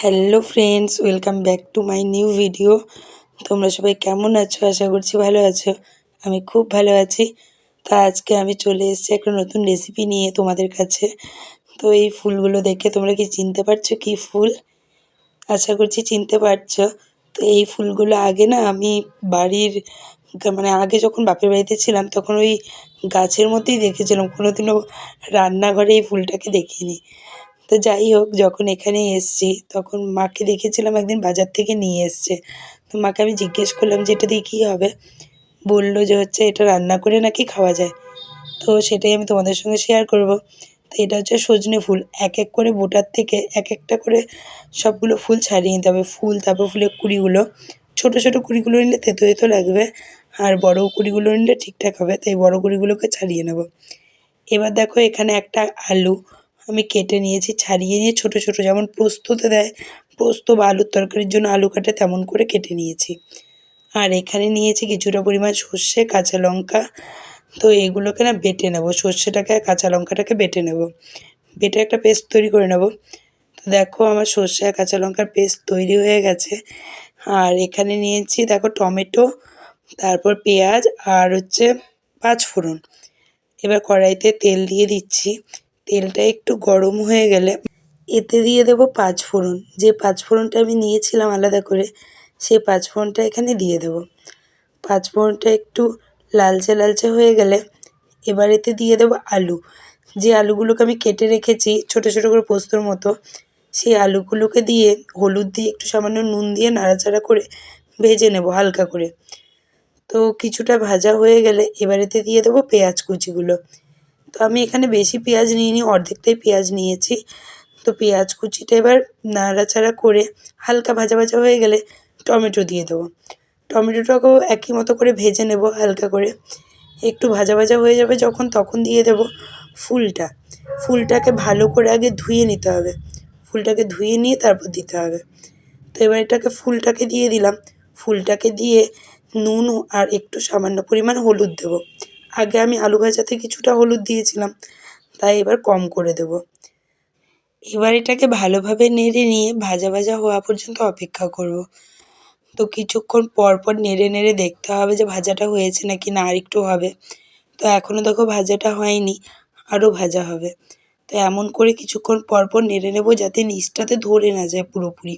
Hello friends welcome back to my new video তোমরা সবাই কেমন আছো? আশা করছি ভালো আছো। আমি খুব ভালো আছি। তা আজকে আমি চলে এসেছি একটা নতুন রেসিপি নিয়ে তোমাদের কাছে। তো এই ফুলগুলো দেখে তোমরা কি চিনতে পারছ কি ফুল? আশা করছি চিনতে পারছ। তো এই ফুলগুলো আগে না আমি বাড়ির মানে আগে যখন বাপের বাড়িতে ছিলাম তখন ওই গাছের মধ্যেই দেখেছিলাম। কোনোদিনও রান্নাঘরে এই ফুলটাকে দেখিনি। তো যাই হোক, যখন এখানে এসছি, তখন মাকে দেখেছিলাম একদিন বাজার থেকে নিয়ে এসছে। তো মাকে আমি জিজ্ঞেস করলাম যে, এটা দিয়ে কী হবে? বলল যে, হচ্ছে এটা রান্না করে নাকি খাওয়া যায়? তো সেটাই আমি তোমাদের সঙ্গে শেয়ার করব। তো এটা হচ্ছে সজনে ফুল। এক এক করে বোটার থেকে এক একটা করে সবগুলো ফুল ছাড়িয়ে নিতে হবে। ফুল, তারপর ফুলের কুড়িগুলো। ছোট ছোট কুড়িগুলো নিলে তেতো তেতো লাগবে। আর বড় কুড়িগুলো নিলে ঠিকঠাক হবে। তাই বড় কুড়িগুলোকে ছাড়িয়ে নেব। এবার দেখো, এখানে একটা আলু। আমি কেটে নিয়েছি, ছাড়িয়ে নিয়ে ছোট ছোট যেমন পোস্ততে দেয়, পোস্ত বা আলুর তরকারির জন্য আলু কাটে তেমন করে কেটে নিয়েছি। আর এখানে নিয়েছি কিছুটা পরিমাণ সর্ষে, কাঁচা লঙ্কা। তো এগুলোকে না বেটে নেব, সর্ষেটাকে আর কাঁচা লঙ্কাটাকে বেটে নেব। বেটে একটা পেস্ট তৈরি করে নেব। তো দেখো আমার সর্ষে আর কাঁচা লঙ্কার পেস্ট তৈরি হয়ে গেছে। আর এখানে নিয়েছি দেখো টমেটো, তারপর পেঁয়াজ আর হচ্ছে পাঁচ ফোড়ন এবার কড়াইতে তেল দিয়ে দিচ্ছি। তেলটা একটু গরম হয়ে গেলে এতে দিয়ে দেবো পাঁচ ফোড়ন। যে পাঁচ ফোড়নটা আমি নিয়েছিলাম আলাদা করে, সেই পাঁচ ফোড়নটা এখানে দিয়ে দেবো। পাঁচ ফোড়নটা একটু লালচে লালচে হয়ে গেলে এবার এতে দিয়ে দেবো আলু। যে আলুগুলোকে আমি কেটে রেখেছি ছোটো ছোটো করে পোস্তর মতো, সেই আলুগুলোকে দিয়ে হলুদ দিয়ে একটু সামান্য নুন দিয়ে নাড়াচাড়া করে ভেজে নেব হালকা করে। তো কিছুটা ভাজা হয়ে গেলে এবার এতে দিয়ে দেবো পেঁয়াজ কুচিগুলো। তো আমি এখানে বেশি পেঁয়াজ নিইনি, অর্ধেকটাই পেঁয়াজ নিয়েছি। তো পেঁয়াজ কুচিটা এবার নাড়াচাড়া করে হালকা ভাজা ভাজা হয়ে গেলে টমেটো দিয়ে দেবো। টমেটোটাকেও একই মতো করে ভেজে নেব হালকা করে। একটু ভাজা ভাজা হয়ে যাবে যখন, তখন দিয়ে দেব ফুলটা। ফুলটাকে ভালো করে আগে ধুয়ে নিতে হবে। ফুলটাকে ধুয়ে নিয়ে তারপর দিতে হবে। তো এবার এটাকে ফুলটাকে দিয়ে দিলাম। ফুলটাকে দিয়ে নুন আর একটু সামান্য পরিমাণ হলুদ দেবো। আগে আমি আলু ভাজাতে কিছুটা হলুদ দিয়েছিলাম, তাই এবার কম করে দেবো। এবার এটাকে ভালোভাবে নেড়ে নিয়ে ভাজা ভাজা হওয়া পর্যন্ত অপেক্ষা করব। তো কিছুক্ষণ পর পর নেড়ে নেড়ে দেখতে হবে যে ভাজাটা হয়েছে নাকি না আরেকটু হবে। তো এখনও দেখো ভাজাটা হয়নি আরও ভাজা হবে। তো এমন করে কিছুক্ষণ পর পর নেড়ে নেব যাতে নিচটাতে ধরে না যায় পুরোপুরি।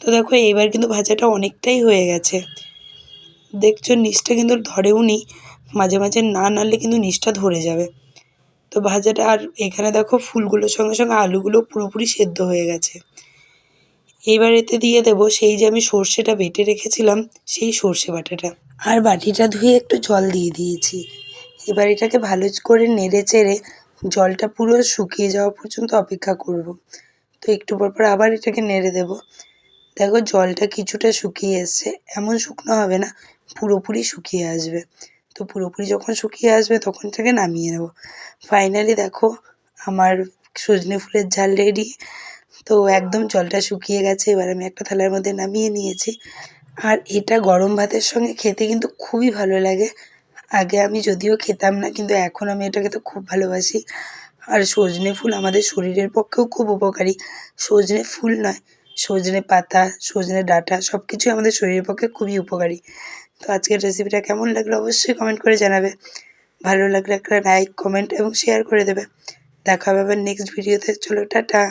তো দেখো এবার কিন্তু ভাজাটা অনেকটাই হয়ে গেছে। দেখছ নিচটা কিন্তু ধরেও নি মাঝে মাঝে না নাড়লে কিন্তু নিচটা ধরে যাবে। তো ভাজাটা আর এখানে দেখো ফুলগুলোর সঙ্গে সঙ্গে আলুগুলো পুরোপুরি সেদ্ধ হয়ে গেছে। এইবার এতে দিয়ে দেবো সেই যে আমি সর্ষেটা বেটে রেখেছিলাম, সেই সর্ষে বাটাটা। আর বাটিটা ধুয়ে একটু জল দিয়ে দিয়েছি। এবার এটাকে ভালো করে নেড়ে চেড়ে জলটা পুরো শুকিয়ে যাওয়া পর্যন্ত অপেক্ষা করব। তো একটু পর পর আবার এটাকে নেড়ে দেবো। দেখো জলটা কিছুটা শুকিয়ে এসছে, এমন শুকনো হবে না, পুরোপুরি শুকিয়ে আসবে। তো পুরোপুরি যখন শুকিয়ে আসবে তখন এটাকে নামিয়ে নেব। ফাইনালি দেখো, আমার সজনে ফুলের ঝাল রেডি তো একদম জলটা শুকিয়ে গেছে, এবার আমি একটা থালার মধ্যে নামিয়ে নিয়েছি। আর এটা গরম ভাতের সঙ্গে খেতে কিন্তু খুবই ভালো লাগে। আগে আমি যদিও খেতাম না, কিন্তু এখন আমি এটা খেতে খুব ভালোবাসি। আর সজনে ফুল আমাদের শরীরের পক্ষেও খুব উপকারী। সজনে ফুল নয় সজনে পাতা, সজনে ডাটা সব কিছুই আমাদের শরীরের পক্ষে খুবই উপকারী। তো আজকের রেসিপিটা কেমন লাগল অবশ্যই কমেন্ট করে জানাবে। ভালো লাগলে একটা লাইক কমেন্ট এবং শেয়ার করে দেবে। দেখা হবে আবার নেক্সট ভিডিওতে চলো, টাটা।